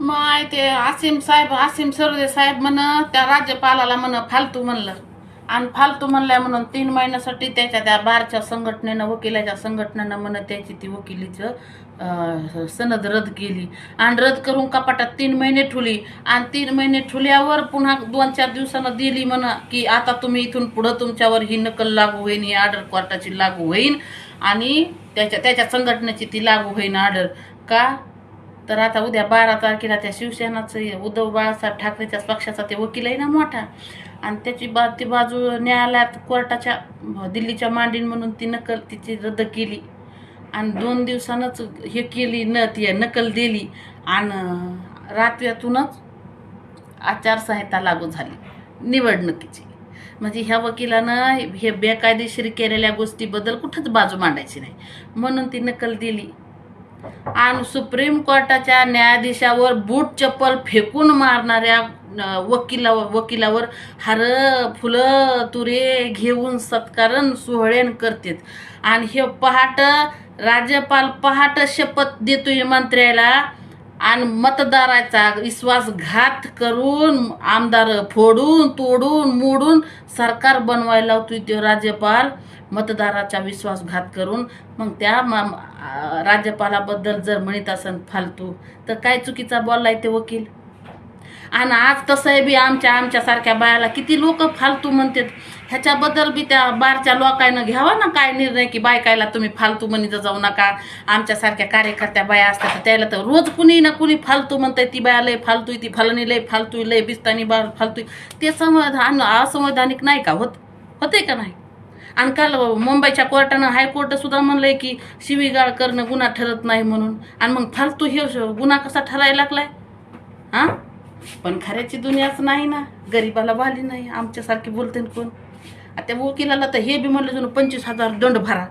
माय ते आसिम साहेब आसिम सरोदे साहेब म्हण त्या राज्यपालाला म्हण फालतू म्हणलं. आणि फालतू म्हणल्या म्हणून तीन महिन्यासाठी त्याच्या त्या बारच्या संघटनेनं वकिलाच्या संघटनेनं म्हण त्याची ती वकिलीचं सनद रद्द केली. आणि रद्द करून कपाटात तीन महिने ठुली. आणि तीन महिने ठुल्यावर पुन्हा दोन चार दिवसानं दिली म्हण की आता तुम्ही इथून पुढं तुमच्यावर ही नकल लागू होईन ही ऑर्डर कोर्टाची लागू होईन. आणि त्याच्या त्याच्या संघटनेची ती लागू होईन ऑर्डर का? तर आता उद्या बारा तारखेला त्या शिवसेनाचं उद्धव बाळासाहेब ठाकरेच्या पक्षाचा ते वकील आहे ना मोठा. आणि त्याची बा ती बाजू न्यायालयात कोर्टाच्या दिल्लीच्या मांडीन म्हणून ती नकल तिची रद्द केली. आणि दोन दिवसानंच हे केली न ती नकल दिली. आणि रात्रीतूनच आचारसंहिता लागू झाली निवडणुकीची. म्हणजे ह्या वकिलानं हे बेकायदेशीर केलेल्या गोष्टीबद्दल कुठंच बाजू मांडायची नाही. म्हणून ती नकल दिली. आणि सुप्रीम कोर्टाच्या न्यायाधीशावर बूट चप्पल फेकून मारणाऱ्या वकिला वकिलावर हार फुलं तुरे घेऊन सत्कारण सोहळेन करतात. आणि हे पहाट राज्यपाल पहाट शपथ देतोय मंत्र्याला. आणि मतदाराचा विश्वासघात करून आमदार फोडून तोडून मोडून सरकार बनवायला लावतोय तो राज्यपाल. मतदाराचा विश्वासघात करून मग त्या राज्यपालाबद्दल जर म्हणत असन फालतू तर काय चुकीचा बोललाय ते वकील? आणि आज तसंही बी आमच्या आमच्यासारख्या बायाला किती लोक फालतू म्हणतात. ह्याच्याबद्दल बी त्या बारच्या लोकांना घ्यावा ना काय निर्णय की बायकायला तुम्ही फालतू म्हणीत जाऊ नका. आमच्यासारख्या कार्यकर्त्या बाया असतात तर त्याला तर रोज कुणी ना कुणी फालतू म्हणतंय ती बाया लय फालतू ती फलनी लय फालतू लय बिस्तानी बार फालतू ते समाधान असंवैधानिक नाही का होत? होते का नाही? आणि काल मुंबईच्या कोर्टानं हायकोर्ट सुद्धा म्हणलंय की शिवीगाळ करणं गुन्हा ठरत नाही म्हणून. आणि मग फालतू हे गुन्हा कसा ठरायला लागलाय? हां? पण खऱ्याची दुनियाच नाही ना. गरीबाला वाली नाही. आमच्यासारखी बोलते कोण? आता वकिलाला तर हे बी म्हणलं जुनं पंचवीस हजार दंड भरा.